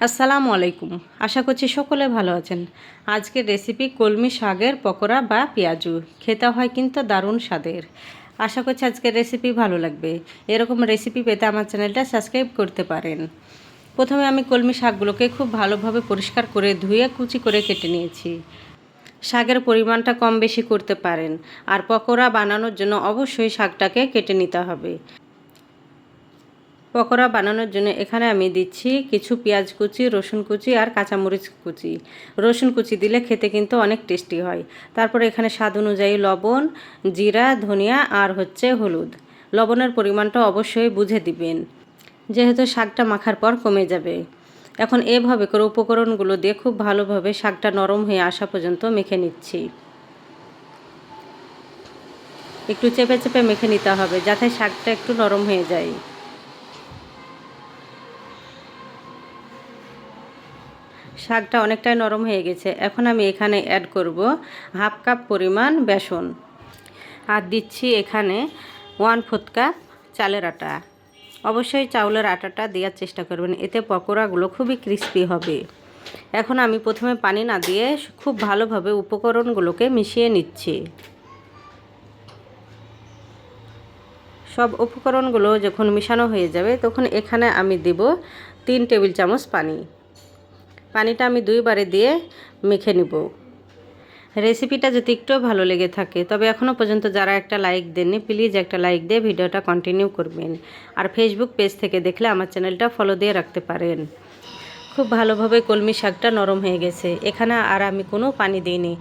আসসালামু আলাইকুম। আশা করছি সকলে ভালো আছেন। আজকের রেসিপি কলমি শাকের পকোড়া বা পেঁয়াজু। খেতে হয় কিন্তু দারুণ স্বাদের। আশা করছি আজকের রেসিপি ভালো লাগবে। এরকম রেসিপি পেতে আমার চ্যানেলটা সাবস্ক্রাইব করতে পারেন। প্রথমে আমি কলমি শাকগুলোকে খুব ভালোভাবে পরিষ্কার করে ধুয়ে কুচি করে কেটে নিয়েছি। শাকের পরিমাণটা কম বেশি করতে পারেন। আর পকোড়া বানানোর জন্য অবশ্যই শাকটাকে কেটে নিতে হবে। পকোড়া বানানোর জন্য এখানে আমি দিচ্ছি কিছু পেঁয়াজ কুচি, রসুন কুচি আর কাঁচামরিচ কুচি। রসুন কুচি দিলে খেতে কিন্তু অনেক টেস্টি হয়। তারপরে এখানে স্বাদ অনুযায়ী লবণ, জিরা, ধনিয়া আর হচ্ছে হলুদ। লবণের পরিমাণটা অবশ্যই বুঝে দিবেন। যেহেতু শাকটা মাখার পর কমে যাবে। এখন এভাবে করে উপকরণগুলো দিয়ে খুব ভালোভাবে শাকটা নরম হয়ে আসা পর্যন্ত মেখে নিচ্ছি। একটু চেপে চেপে মেখে নিতে হবে যাতে শাকটা একটু নরম হয়ে যায়। শাকটা অনেকটাই নরম হয়ে গেছে। এখন আমি এখানে অ্যাড করব হাফ কাপ পরিমাণ বেসন। আর দিচ্ছি এখানে ওয়ান ফোর্থ কাপ চালের আটা। অবশ্যই চাউলের আটাটা দেওয়ার চেষ্টা করবেন, এতে পকোড়াগুলো খুবই ক্রিস্পি হবে। এখন আমি প্রথমে পানি না দিয়ে খুব ভালোভাবে উপকরণগুলোকে মিশিয়ে নিচ্ছি। সব উপকরণগুলো যখন মিশানো হয়ে যাবে, তখন এখানে আমি দেব তিন টেবিল চামচ পানি। পানিটা আমি দুইবারে দিয়ে মেখে নিব। রেসিপিটা যদি একটু ভালো লেগে থাকে, তবে এখনও পর্যন্ত যারা একটা লাইক দেননি, প্লিজ একটা লাইক দিয়ে ভিডিওটা কন্টিনিউ করবেন। আর ফেসবুক পেজ থেকে দেখলে আমার চ্যানেলটা ফলো দিয়ে রাখতে পারেন। খুব ভালোভাবে কলমি শাকটা নরম হয়ে গেছে। এখানে আর আমি কোনো পানি দিইনি।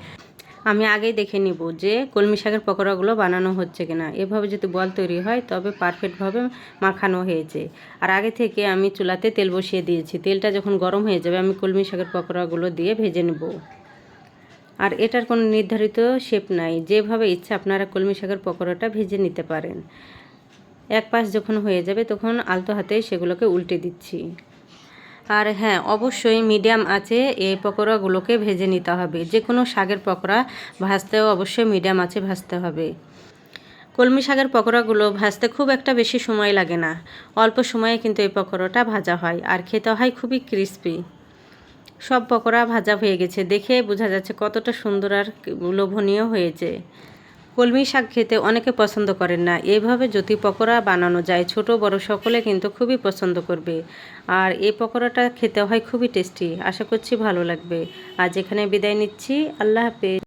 আমি আগেই দেখে নিব যে কলমি শাকের পকোড়াগুলো বানানো হচ্ছে কিনা। এভাবে যদি বল তৈরি হয়, তবে পারফেক্টভাবে মাখানো হয়েছে। আর আগে থেকে আমি চুলাতে তেল বসিয়ে দিয়েছি। তেলটা যখন গরম হয়ে যাবে, আমি কলমি শাকের পকোড়াগুলো দিয়ে ভেজে নেব। আর এটার কোনো নির্ধারিত শেপ নাই। যেভাবে ইচ্ছা আপনারা কলমি শাকের পকোড়াটা ভেজে নিতে পারেন। এক পাশ যখন হয়ে যাবে, তখন আলতো হাতে সেগুলোকে উল্টে দিচ্ছি। আর হ্যাঁ অবশ্যই মিডিয়াম আছে এই পকোড়াগুলোকে ভেজে নিতে হবে। যে কোনো শাকের পকোড়া ভাজতেও অবশ্যই মিডিয়াম আছে ভাজতে হবে। কলমি শাকের পকোড়াগুলো ভাজতে খুব একটা বেশি সময় লাগে না। অল্প সময়ে কিন্তু এই পকোড়াটা ভাজা হয় আর খেতে হয় খুবই ক্রিস্পি। সব পকোড়া ভাজা হয়ে গেছে, দেখে বোঝা যাচ্ছে কতটা সুন্দর আর লোভনীয় হয়েছে। কলমি শাক খেতে অনেকে পছন্দ করেন না। এইভাবে যদি পকোড়া বানানো যায়, ছোট, বড় সকলে কিন্তু খুবই পছন্দ করবে। আর এই পকোড়াটা খেতে হয় খুবই টেস্টি। আশা করছি ভালো লাগবে। আজ এখানে বিদায় নিচ্ছি। আল্লাহ হাফেজ।